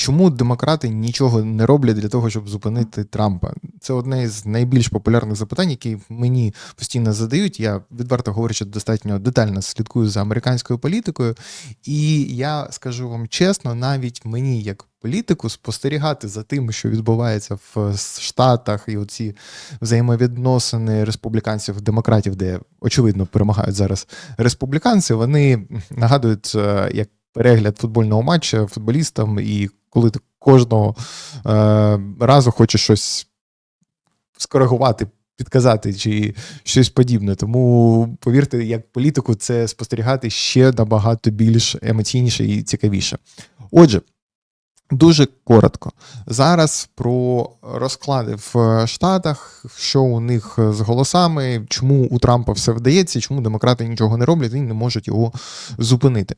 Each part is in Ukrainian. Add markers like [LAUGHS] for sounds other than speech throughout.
Чому демократи нічого не роблять для того, щоб зупинити Трампа? Це одне з найбільш популярних запитань, які мені постійно задають. Я відверто говорячи, достатньо детально слідкую за американською політикою, і я скажу вам чесно, навіть мені, як політику, спостерігати за тим, що відбувається в Штатах, і оці взаємовідносини республіканців демократів, де очевидно перемагають зараз республіканці, вони нагадують е, як перегляд футбольного матча футболістам, і коли ти кожного е, разу хочеш щось скоригувати. Підказати чи щось подібне. Тому повірте, як політику, це спостерігати ще набагато більш емоційніше і цікавіше. Отже, дуже коротко. Зараз про розклади в Штатах, що у них з голосами, чому у Трампа все вдається, чому демократи нічого не роблять і не можуть його зупинити.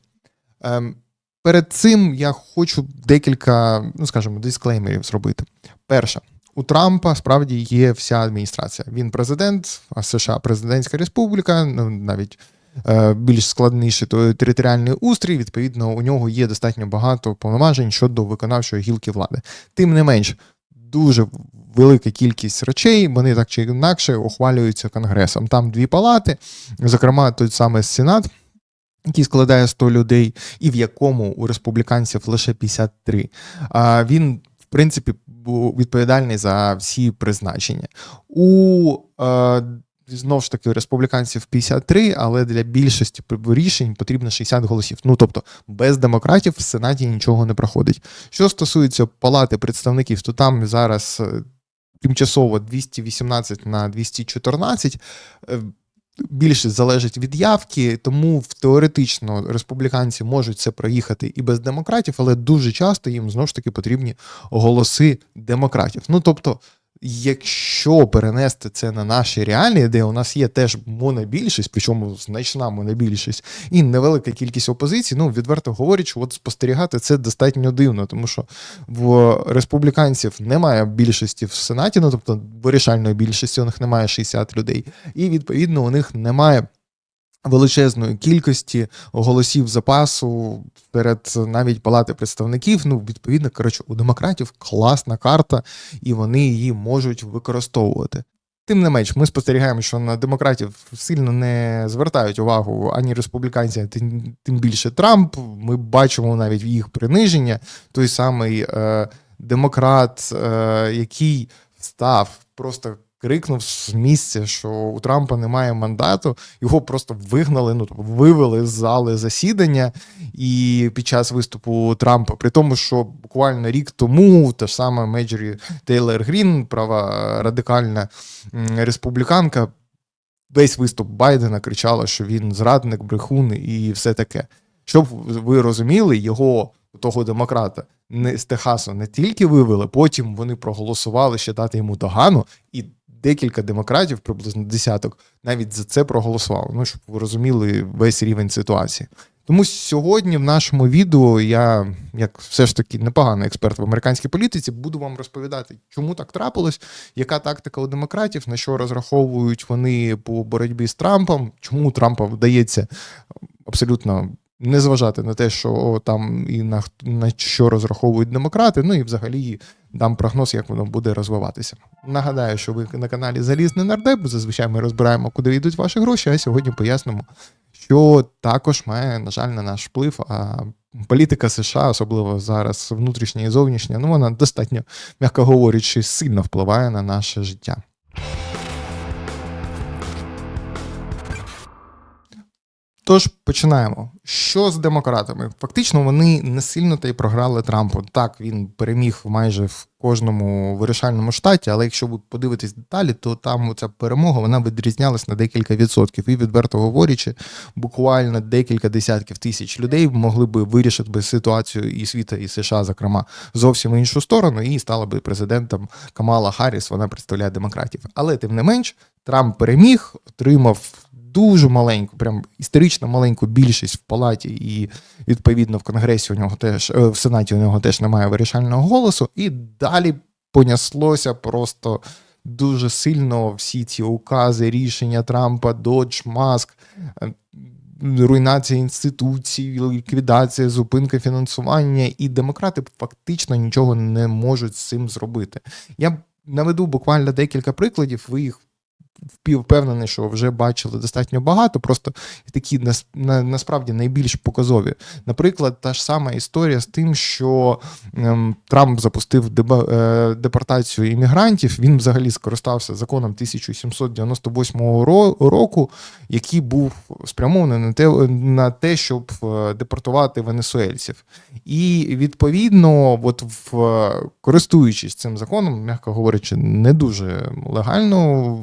Ем, Перед цим я хочу декілька, ну скажімо, дисклеймерів зробити. Перше, у Трампа справді є вся адміністрація. Він президент, а США президентська республіка, ну навіть е, більш складніший територіальний устрій. Відповідно, у нього є достатньо багато повноважень щодо виконавчої гілки влади. Тим не менш, дуже велика кількість речей, вони так чи інакше ухвалюються конгресом. Там дві палати, зокрема, той самий Сенат який складає 100 людей, і в якому у республіканців лише 53. А він, в принципі, був відповідальний за всі призначення. У е, Знову ж таки, республіканців 53, але для більшості рішень потрібно 60 голосів. Ну тобто без демократів в Сенаті нічого не проходить. Що стосується палати представників, то там зараз е, тимчасово 218 на 214 більшість залежить від явки, тому теоретично республіканці можуть це проїхати і без демократів, але дуже часто їм знову ж таки потрібні голоси демократів. Ну тобто якщо перенести це на наші реалії, де у нас є теж монобільшість, причому значна монобільшість, і невелика кількість опозицій, ну відверто говорячи, от спостерігати це достатньо дивно, тому що в республіканців немає більшості в Сенаті, ну тобто вирішальної більшості у них немає 60 людей, і відповідно у них немає величезної кількості голосів запасу перед навіть палати представників. Ну, відповідно, коротше, у демократів класна карта, і вони її можуть використовувати. Тим не менш, ми спостерігаємо, що на демократів сильно не звертають увагу ані республіканці, тим, більше Трамп. Ми бачимо навіть їх приниження. Той самий е, демократ, е, який став просто крикнув з місця, що у Трампа немає мандату, його просто вигнали, ну тобто вивели з зали засідання і під час виступу Трампа, при тому, що буквально рік тому та ж сама Меджері Тейлор Грін, права радикальна республіканка, весь виступ Байдена кричала, що він зрадник, брехун і все таке. Щоб ви розуміли, його того демократа не з Техасу не тільки вивели, потім вони проголосували ще дати йому догану, і декілька демократів, приблизно десяток, навіть за це проголосували. Ну щоб ви розуміли весь рівень ситуації. Тому сьогодні в нашому відео я, як все ж таки непоганий експерт в американській політиці, буду вам розповідати, чому так трапилось, яка тактика у демократів, на що розраховують вони по боротьбі з Трампом, чому Трампа вдається абсолютно не зважати на те, що там і на на що розраховують демократи. Ну і взагалі дам прогноз, як воно буде розвиватися. Нагадаю, що ви на каналі Залізний Нардеп. Зазвичай ми розбираємо, куди йдуть ваші гроші. А сьогодні пояснимо, що також має, на жаль, на наш вплив. А політика США, особливо зараз внутрішня і зовнішня, ну вона достатньо, м'яко говорячи, сильно впливає на наше життя. Тож починаємо. Що з демократами? Фактично, вони не сильно та й програли Трампу. Так, він переміг майже в кожному вирішальному штаті, але якщо ви подивитесь деталі, то там ця перемога вона відрізнялась на декілька відсотків. І відверто говорячи, буквально декілька десятків тисяч людей могли би вирішити би ситуацію і світа, і США, зокрема, зовсім іншу сторону, і стала би президентом Камала Харріс, Вона представляє демократів. Але тим не менш, Трамп переміг, отримав дуже маленьку, прям історично маленьку більшість в палаті, і відповідно в конгресі у нього теж е, в сенаті у нього теж немає вирішального голосу. І далі поняслося просто дуже сильно всі ці укази, рішення Трампа, Додж, Маск. Е, руйнація інституцій, ліквідація, зупинка фінансування, і демократи фактично нічого не можуть з цим зробити. Я наведу буквально декілька прикладів. Ви їх впевнений, що вже бачили достатньо багато, просто такі насправді найбільш показові. Наприклад, та ж сама історія з тим, що ем, Трамп запустив е, депортацію іммігрантів. Він взагалі скористався законом 1798 року, який був спрямований на те, на те, щоб е, депортувати венесуельців. І відповідно, от в користуючись цим законом, м'яко говорячи, не дуже легально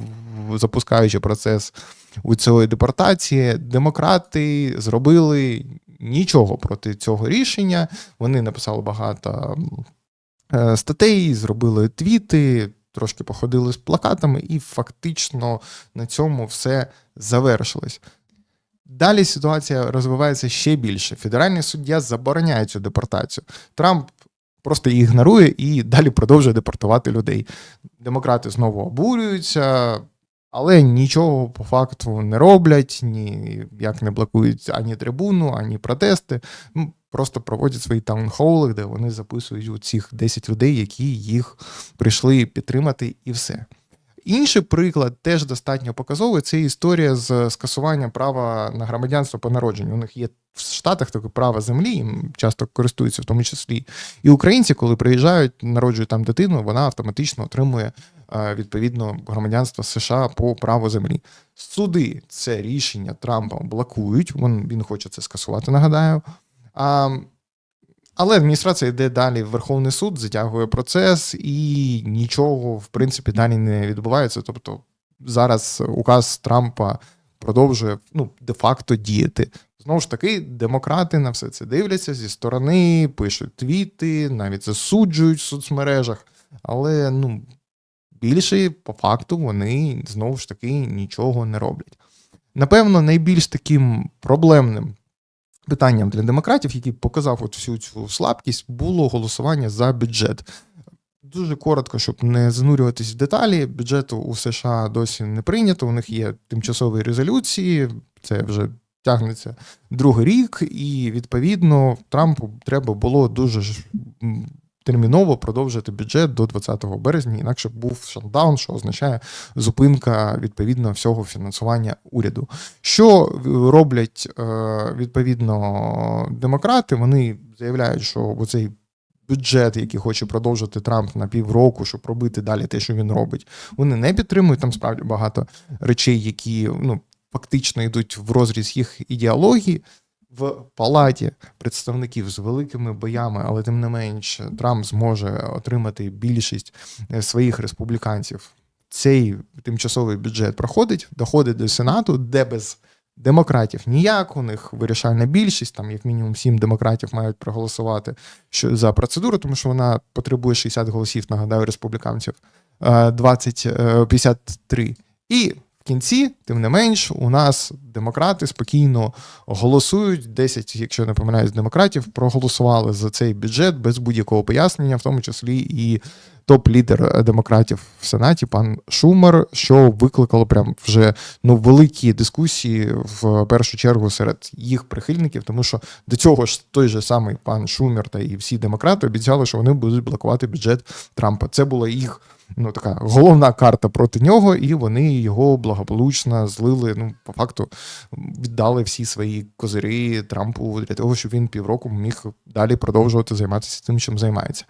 запускаючи процес у цієї депортації, демократи зробили нічого проти цього рішення. Вони написали багато е, статей, зробили твіти, трошки походили з плакатами, і фактично на цьому все завершилось. Далі ситуація розвивається ще більше. Федеральний суддя забороняє цю депортацію. Трамп просто ігнорує і далі продовжує депортувати людей. Демократи знову обурюються, але нічого по факту не роблять, ні як не блокують ані трибуну, ані протести. Ну, Просто проводять свої таунхоли, де вони записують цих 10 людей, які їх прийшли підтримати, і все. Інший приклад теж достатньо показовий. Це історія з скасуванням права на громадянство по народженню. У них є в Штатах таке право землі, їм часто користуються в тому числі. І українці, коли приїжджають, народжують там дитину, вона автоматично отримує е, відповідно громадянство США по праву землі. Суди це рішення Трампа блокують. Він, хоче це скасувати, нагадаю. А, але адміністрація йде далі в Верховний суд, затягує процес, і нічого, в принципі, далі не відбувається. Тобто зараз указ Трампа продовжує ну, де-факто діяти. Знову ж таки, демократи на все це дивляться зі сторони, пишуть твіти, навіть засуджують в соцмережах. Але ну, більше по факту вони знову ж таки нічого не роблять. Напевно, найбільш таким проблемним питанням для демократів, який показав от всю цю слабкість, було голосування за бюджет. Дуже коротко, щоб не занурюватись в деталі. Бюджету у США досі не прийнято. У них є тимчасові резолюції, це вже тягнеться другий рік, і відповідно Трампу треба було дуже терміново продовжити бюджет до 20 березня, інакше був шандаун, що означає зупинка відповідно всього фінансування уряду. Що роблять е, відповідно демократи? Вони заявляють, що оцей бюджет, який хоче продовжити Трамп на півроку, щоб робити далі те, що він робить, вони не підтримують там справді багато речей, які ну фактично йдуть в розріз їх ідеології. В палаті представників з великими боями, але тим не менш, Трамп зможе отримати більшість е, своїх республіканців. Цей тимчасовий бюджет проходить, доходить до Сенату, де без демократів ніяк. У них вирішальна більшість, там як мінімум сім демократів мають проголосувати що за процедуру, тому що вона потребує 60 голосів, нагадаю, республіканців, е, 20, е, 53. І в кінці, тим не менш, у нас демократи спокійно голосують. 10, якщо не помиляюсь, демократів проголосували за цей бюджет без будь-якого пояснення, в тому числі і топ-лідер демократів в Сенаті, пан Шумер, що викликало прям вже ну великі дискусії в першу чергу серед їх прихильників, тому що до цього ж той же самий пан Шумер та і всі демократи обіцяли, що вони будуть блокувати бюджет Трампа. Це була їх ну така головна карта проти нього, і вони його благополучно злили. Ну, по факту віддали всі свої козирі Трампу для того, щоб він півроку міг далі продовжувати займатися тим, чим займається.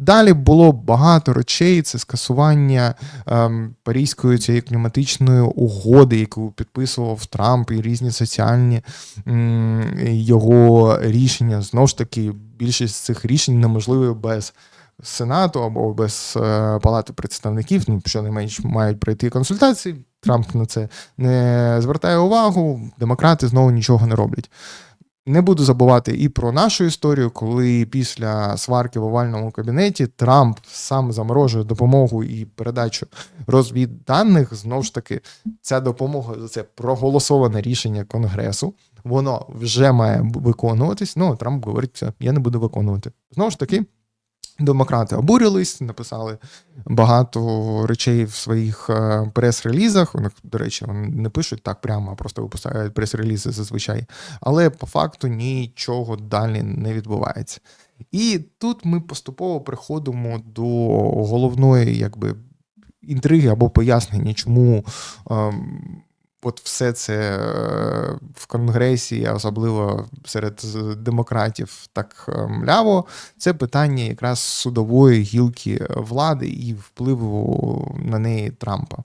Далі було багато речей. Це скасування ем, Паризької цієї кліматичної угоди, яку підписував Трамп, і різні соціальні м, його рішення. Знову ж таки, більшість цих рішень неможливі без Сенату або без е, Палати представників, ну що не менш мають пройти консультації. Трамп на це не звертає увагу. Демократи знову нічого не роблять. Не буду забувати і про нашу історію, коли після сварки в овальному кабінеті Трамп сам заморожує допомогу і передачу розвідданих. Знову ж таки, ця допомога це проголосоване рішення Конгресу. Воно вже має виконуватись. Ну Трамп говорить, все, я не буду виконувати. Знову ж таки. Демократи обурились, написали багато речей в своїх е, прес-релізах. Них, до речі, вони не пишуть так прямо, а просто випускають прес-релізи зазвичай. Але по факту нічого далі не відбувається. І тут ми поступово приходимо до головної, якби інтриги або пояснення, чому. Ем, От все це е, в конгресі, особливо серед демократів, так мляво. Це питання якраз судової гілки влади і впливу на неї Трампа.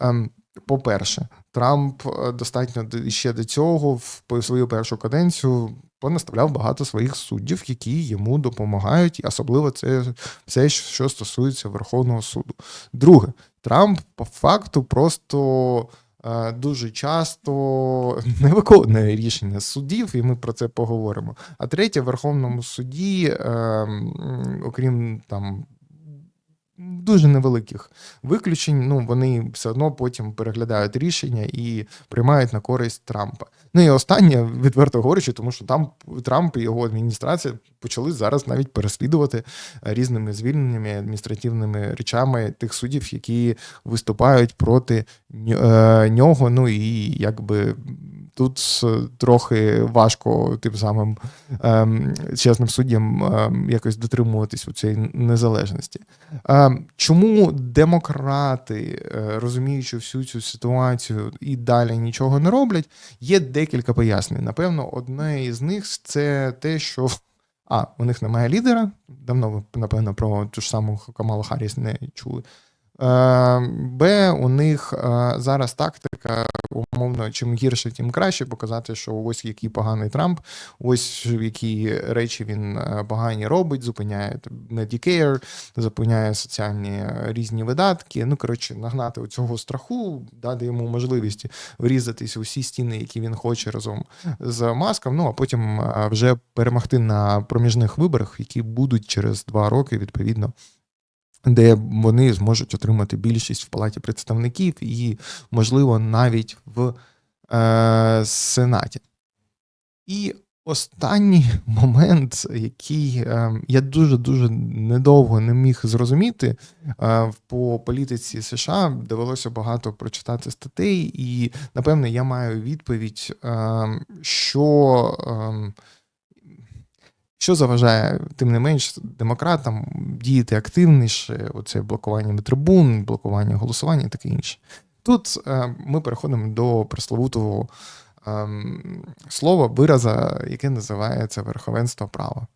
Ем, по-перше, Трамп е, достатньо ще до цього в свою першу каденцію понаставляв багато своїх суддів, які йому допомагають, і особливо це все, що стосується Верховного суду. Друге, Трамп по факту просто. Е, дуже часто не виконує рішення судів, і ми про це поговоримо. А третє, в Верховному суді, ем, окрім там дуже невеликих виключень. Ну вони все одно потім переглядають рішення і приймають на користь Трампа. Ну і останнє, відверто говорячи, тому що там Трамп і його адміністрація почали зараз навіть переслідувати різними звільненнями адміністративними речами тих суддів, які виступають проти е, нього. Ну і якби тут трохи важко тим самим ем, чесним суддям ем, якось дотримуватись у цієї незалежності. Ем, чому демократи, е, розуміючи всю цю ситуацію і далі нічого не роблять, є декілька пояснень. Напевно, одне із них це те, що. А, у них немає лідера. Давно ви, напевно, про ту ж саму Камалу Харріс не чули. Е, Б, у них е, зараз тактика, умовно, чим гірше, тим краще показати, що ось який поганий Трамп, ось які речі він е, погані робить, зупиняє Medicare, зупиняє соціальні різні видатки. Ну, коротше, нагнати цього страху, дати йому можливість врізатись у всі стіни, які він хоче разом з маском. Ну а потім вже перемогти на проміжних виборах, які будуть через два роки відповідно де вони зможуть отримати більшість в палаті представників і, можливо, навіть в е, Сенаті. І останній [LAUGHS] момент, який е, я дуже-дуже недовго не міг зрозуміти, е, по політиці США довелося багато прочитати статей, і, напевне, я маю відповідь, е, що. Е, що заважає, тим не менш, демократам діяти активніше, оце блокування трибун, блокування голосування і таке інше. Тут е, ми переходимо до пресловутого е, слова, вираза, яке називається верховенство права.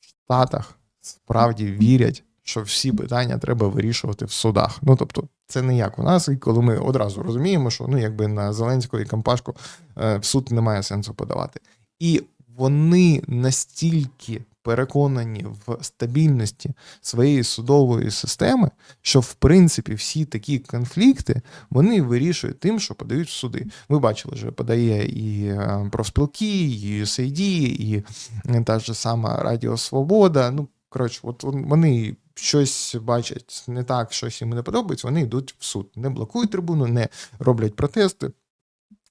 В Штатах справді вірять, що всі питання треба вирішувати в судах. Ну тобто, це не як у нас, і коли ми одразу розуміємо, що ну якби на Зеленського і Кампашку е, в суд немає сенсу подавати. І вони настільки переконані в стабільності своєї судової системи, що в принципі всі такі конфлікти вони вирішують тим, що подають в суди. Ви бачили, що подає і е, профспілки, і USAID, і та ж сама Радіо Свобода. Ну коротше, от вони. Щось бачать не так, щось їм не подобається, вони йдуть в суд, не блокують трибуну, не роблять протести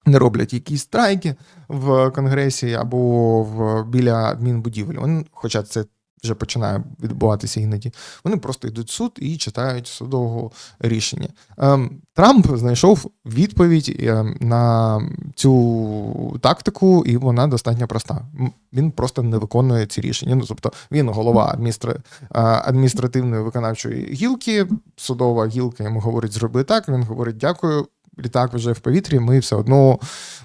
не роблять якісь страйки в конгресі або в біля адмінбудівель. Вони, хоча це вже починає відбуватися іноді, вони просто йдуть в суд і читають судового рішення. Ем, Трамп знайшов відповідь ем, на цю тактику, і вона достатньо проста. Він просто не виконує ці рішення. Ну тобто він голова адміністра... адміністративної виконавчої гілки, судова гілка йому говорить, зроби так. Він говорить, дякую літак вже в повітрі, ми все одно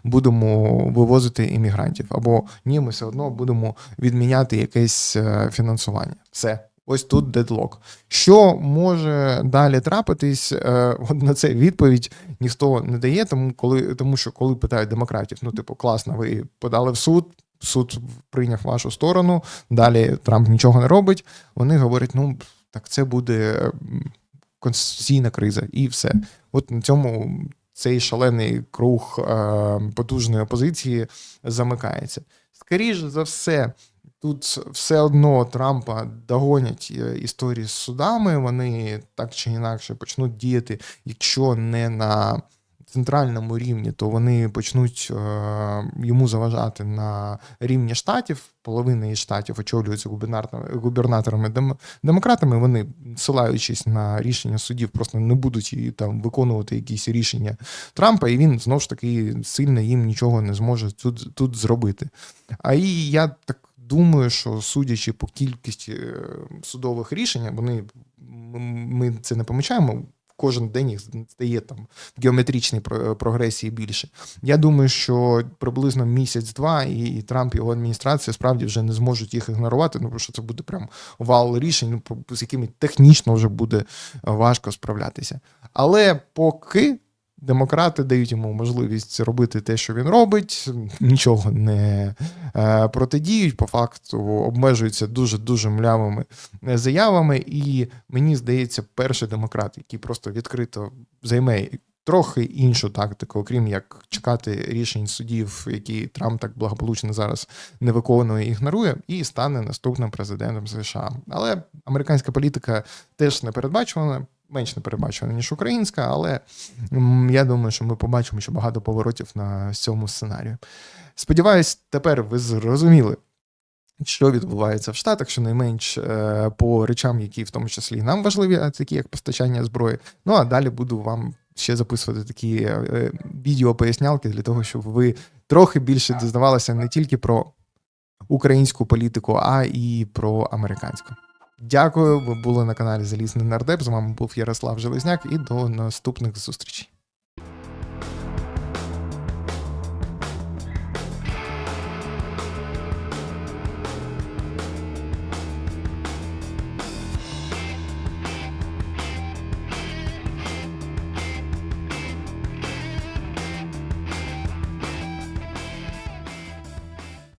будемо вивозити іммігрантів. Або ні, ми все одно будемо відміняти якесь е, фінансування. Все. Ось тут дедлок. Що може далі трапитись? Е, от на це відповідь ніхто не дає, тому коли тому, що коли питають демократів, ну типу, класно, ви подали в суд, суд прийняв вашу сторону. Далі Трамп нічого не робить. Вони говорять: ну так це буде конституційна криза, і все. От на цьому цей шалений круг е, потужної опозиції замикається. Скоріше за все, тут все одно Трампа догонять е, історії з судами. Вони так чи інакше почнуть діяти, якщо не на центральному рівні, то вони почнуть е, йому заважати на рівні штатів. Половина із штатів очолюються губернаторами, губернаторами дем, демократами. Вони, ссилаючись на рішення судів, просто не будуть і там виконувати якісь рішення Трампа, і він знов ж таки сильно їм нічого не зможе тут, тут зробити. А і я так думаю, що судячи по кількості е, судових рішень, вони ми це не помічаємо. Кожен день їх стає там в геометричній прогресії більше. Я думаю, що приблизно місяць-два, і, Трамп і його адміністрація справді вже не зможуть їх ігнорувати. Ну, тому що це буде прям вал рішень, ну, з якими технічно вже буде важко справлятися. Але поки демократи дають йому можливість робити те, що він робить, нічого не е, протидіють, по факту обмежуються дуже дуже млявими е, заявами. І мені здається, перший демократ, який просто відкрито займе трохи іншу тактику, окрім як чекати рішень судів, які Трамп так благополучно зараз не виконує ігнорує, і стане наступним президентом США. Але американська політика теж непередбачувана. Менш непередбачувана, ніж українська, але я думаю, що ми побачимо ще багато поворотів на цьому сценарію. Сподіваюсь, тепер ви зрозуміли, що відбувається в Штатах, щонайменш е, по речам, які в тому числі нам важливі, а такі як постачання зброї. Ну а далі буду вам ще записувати такі е, відео-пояснялки для того, щоб ви трохи більше дізнавалися не тільки про українську політику, а і про американську. Дякую, ви були на каналі Залізний Нардеп. З вами був Ярослав Железняк, і до наступних зустрічей.